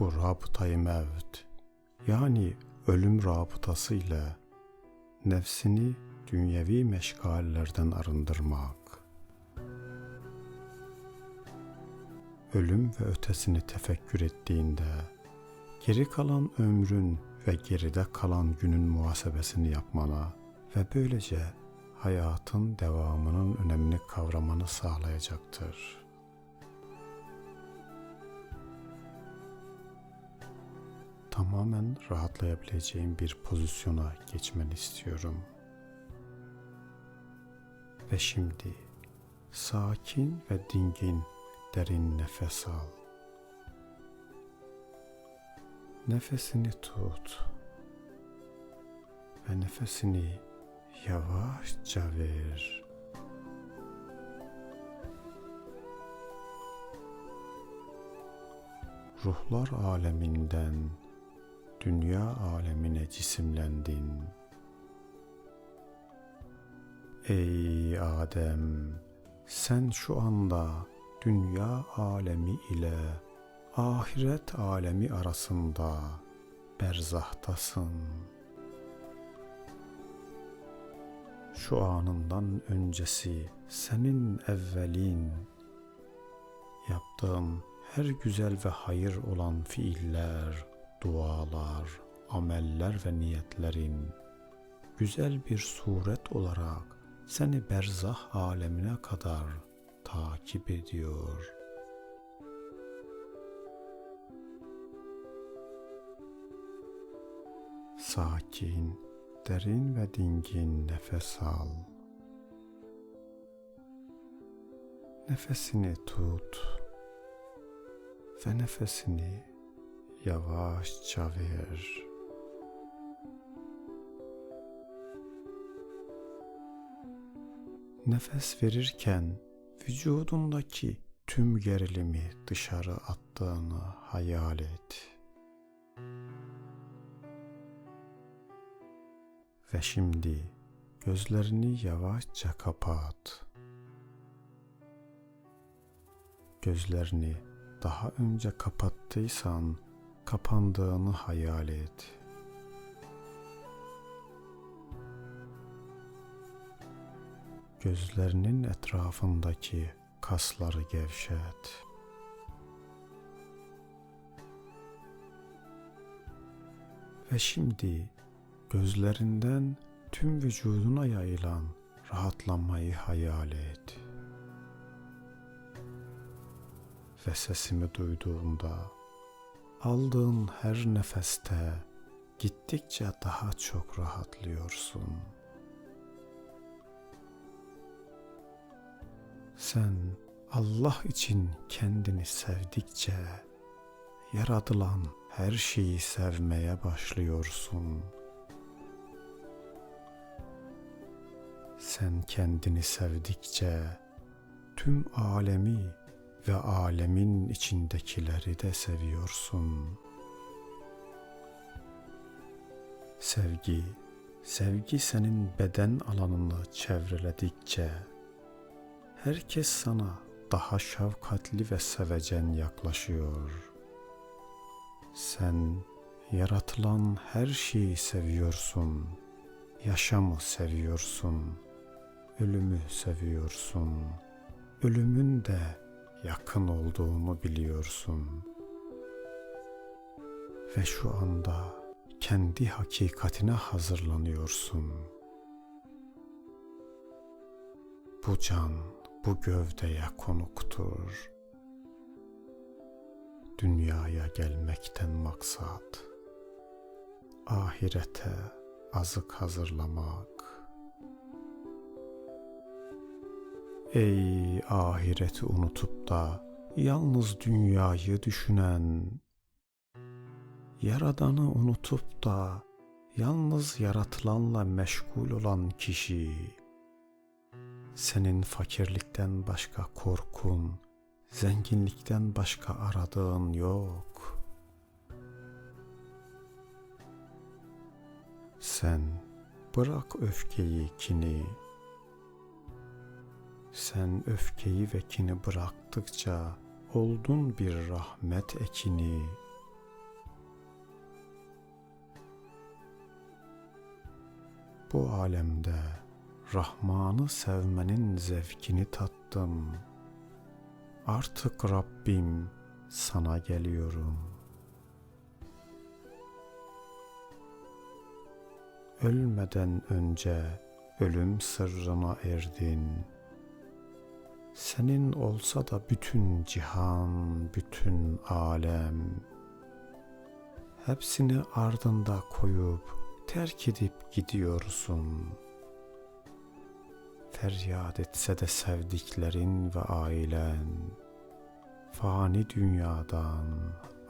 bu rabıtayı mevt yani ölüm rabıtası ile nefsini dünyevi meşgallerden arındırmak. Ölüm ve ötesini tefekkür ettiğinde geri kalan ömrün ve geride kalan günün muhasebesini yapmana ve böylece hayatın devamının önemini kavramanı sağlayacaktır. Tamamen rahatlayabileceğin bir pozisyona geçmeni istiyorum. Ve şimdi sakin ve dingin derin nefes al. Nefesini tut ve nefesini yavaşça ver. Ruhlar aleminden dünya alemine cisimlendin. Ey Adem, sen şu anda dünya alemi ile ahiret alemi arasında berzahtasın. Şu anından öncesi senin evvelin yaptığın her güzel ve hayır olan fiiller, dualar, ameller ve niyetlerin güzel bir suret olarak seni berzah alemine kadar takip ediyor. Sakin, derin ve dingin nefes al. Nefesini tut ve nefesini yavaşça ver. Nefes verirken vücudundaki tüm gerilimi dışarı attığını hayal et. Ve şimdi gözlerini yavaşça kapat. Gözlerini daha önce kapattıysan kapandığını hayal et. Gözlerinin etrafındaki kasları gevşet. Ve şimdi gözlerinden tüm vücuduna yayılan rahatlamayı hayal et. Ve sesimi duyduğunda aldığın her nefeste gittikçe daha çok rahatlıyorsun. Sen Allah için kendini sevdikçe yaratılan her şeyi sevmeye başlıyorsun. Sen kendini sevdikçe tüm alemi ve alemin içindekileri de seviyorsun. Sevgi, sevgi senin beden alanını çevreledikçe herkes sana daha şefkatli ve sevecen yaklaşıyor. Sen yaratılan her şeyi seviyorsun. Yaşamı seviyorsun. Ölümü seviyorsun. Ölümün de yakın olduğunu biliyorsun. Ve şu anda kendi hakikatine hazırlanıyorsun. Bu can bu gövdeye konuktur. Dünyaya gelmekten maksat ahirete azık hazırlamak. Ey ahireti unutup da yalnız dünyayı düşünen, Yaradanı unutup da yalnız yaratılanla meşgul olan kişi, senin fakirlikten başka korkun, zenginlikten başka aradığın yok. Sen bırak öfkeyi, kini, sen öfkeyi ve kini bıraktıkça oldun bir rahmet ekini. Bu alemde Rahman'ı sevmenin zevkini tattım. Artık Rabbim sana geliyorum. Ölmeden önce ölüm sırrına erdin.'' Senin olsa da bütün cihan, bütün alem hepsini ardında koyup terk edip gidiyorsun. Feryat etse de sevdiklerin ve ailen fani dünyadan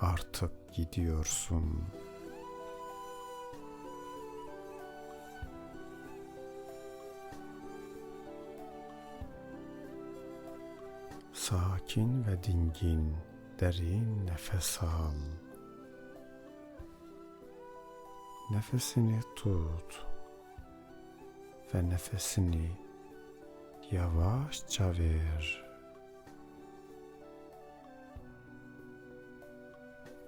artık gidiyorsun. Sakin ve dingin derin nefes al. Nefesini tut ve nefesini yavaşça ver.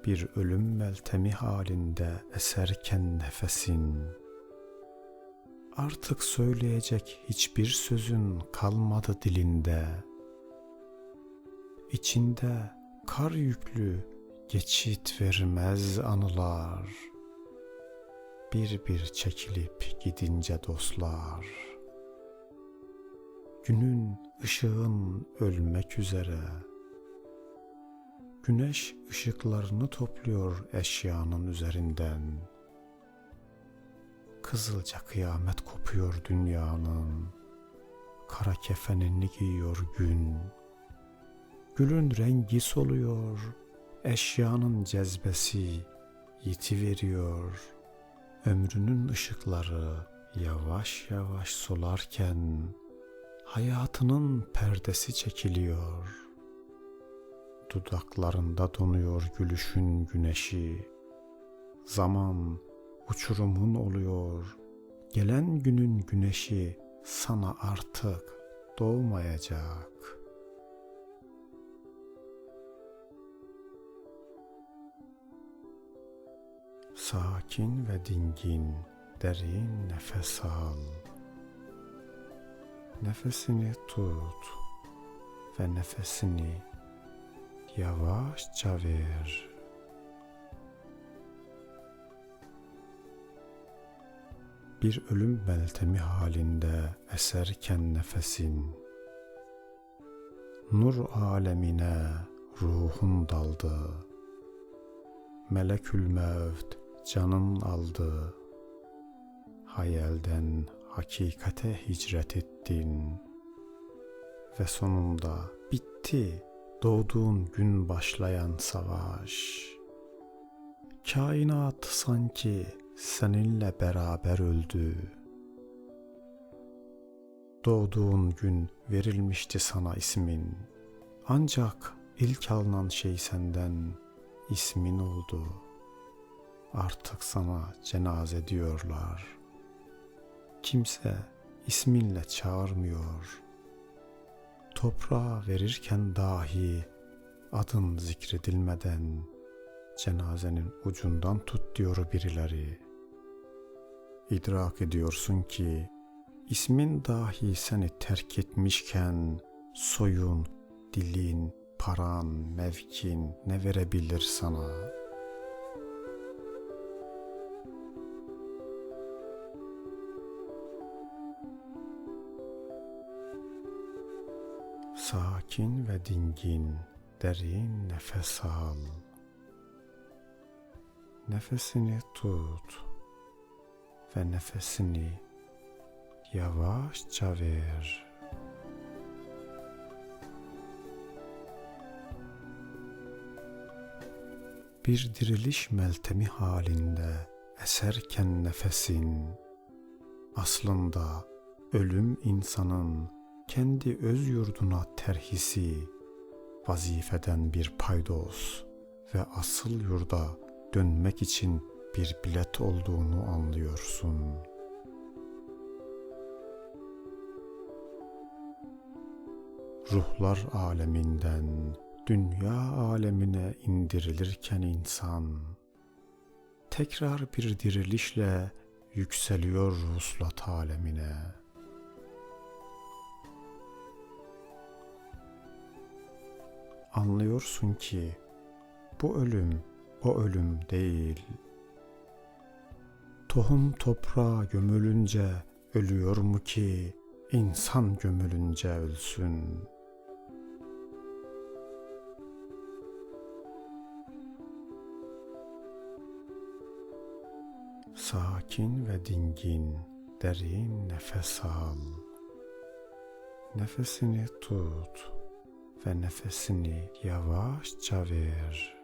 Bir ölüm meltemi halinde eserken nefesin Artık söyleyecek hiçbir sözün kalmadı dilinde. İçinde kar yüklü geçit vermez anılar. Bir bir çekilip gidince dostlar. Günün ışığın ölmek üzere. Güneş ışıklarını topluyor eşyanın üzerinden. Kızılca kıyamet kopuyor dünyanın. Kara kefenini giyiyor gün. Gülün rengi soluyor. Eşyanın cezbesi yitiveriyor. Ömrünün ışıkları yavaş yavaş solarken hayatının perdesi çekiliyor. Dudaklarında donuyor gülüşün güneşi. Zaman uçurumun oluyor. Gelen günün güneşi sana artık doğmayacak. Sakin ve dingin derin nefes al. Nefesini tut ve nefesini yavaşça ver. Bir ölüm beltemi halinde eserken nefesin, nur alemine ruhun daldı. Melekül mevt canın aldı. Hayalden hakikate hicret ettin ve sonunda bitti doğduğun gün başlayan savaş. Kainat sanki seninle beraber öldü. Doğduğun gün verilmişti sana ismin. Ancak ilk alınan şey senden ismin oldu. Artık sana cenaze diyorlar. Kimse isminle çağırmıyor.'' toprağa verirken dahi adın zikredilmeden cenazenin ucundan tut diyor birileri. İdrak ediyorsun ki ismin dahi seni terk etmişken soyun, dilin, paran, mevkin ne verebilir sana?'' Sakin ve dingin derin nefes al. Nefesini tut ve nefesini yavaşça ver. Bir diriliş meltemi halinde eserken nefesin aslında ölüm insanın kendi öz yurduna terhisi, vazifeden bir paydos ve asıl yurda dönmek için bir bilet olduğunu anlıyorsun. Ruhlar aleminden dünya alemine indirilirken insan tekrar bir dirilişle yükseliyor vuslat alemine. Anlıyorsun ki bu ölüm o ölüm değil. Tohum toprağa gömülünce ölüyor mu ki insan gömülünce ölsün?'' Sakin ve dingin derin nefes al. Nefesini tut ve nefesini yavaşça ver.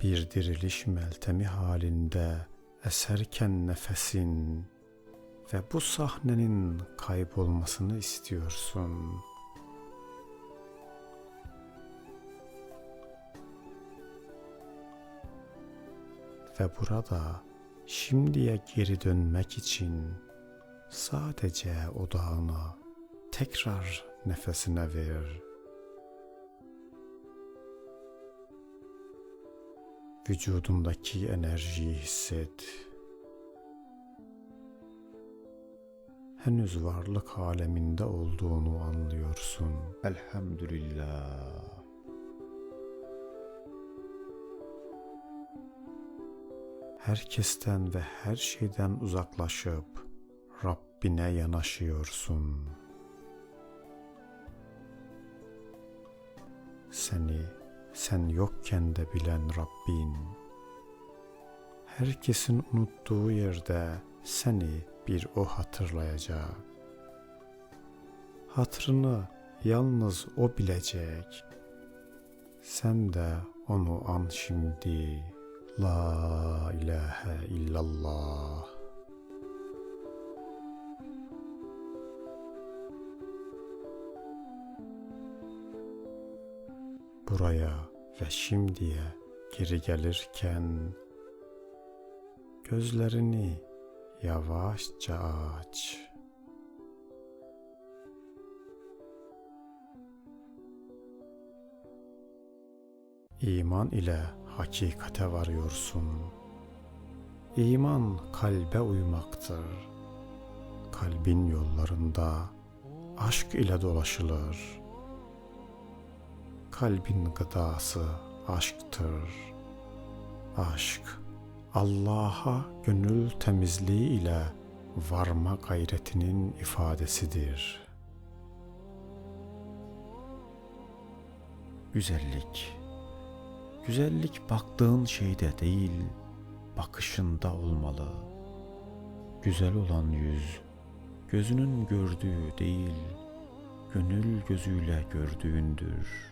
Bir diriliş meltemi halinde eserken nefesin ve bu sahnenin kaybolmasını istiyorsun.'' ve burada şimdiye geri dönmek için sadece odağını tekrar nefesine ver. Vücudundaki enerjiyi hisset. Henüz varlık aleminde olduğunu anlıyorsun. Elhamdülillah. herkesten ve her şeyden uzaklaşıp Rabbine yanaşıyorsun. Seni sen yokken de bilen Rabbin, herkesin unuttuğu yerde seni bir o hatırlayacak. Hatırını yalnız o bilecek. Sen de onu an şimdi.'' La ilahe illallah. Buraya ve şimdiye geri gelirken gözlerini yavaşça aç. İman ile hakikate varıyorsun. İman kalbe uymaktır. Kalbin yollarında aşk ile dolaşılır. Kalbin gıdası aşktır. Aşk Allah'a gönül temizliği ile varma gayretinin ifadesidir. Güzellik Güzellik baktığın şeyde değil, bakışında olmalı. Güzel olan yüz, gözünün gördüğü değil, gönül gözüyle gördüğündür.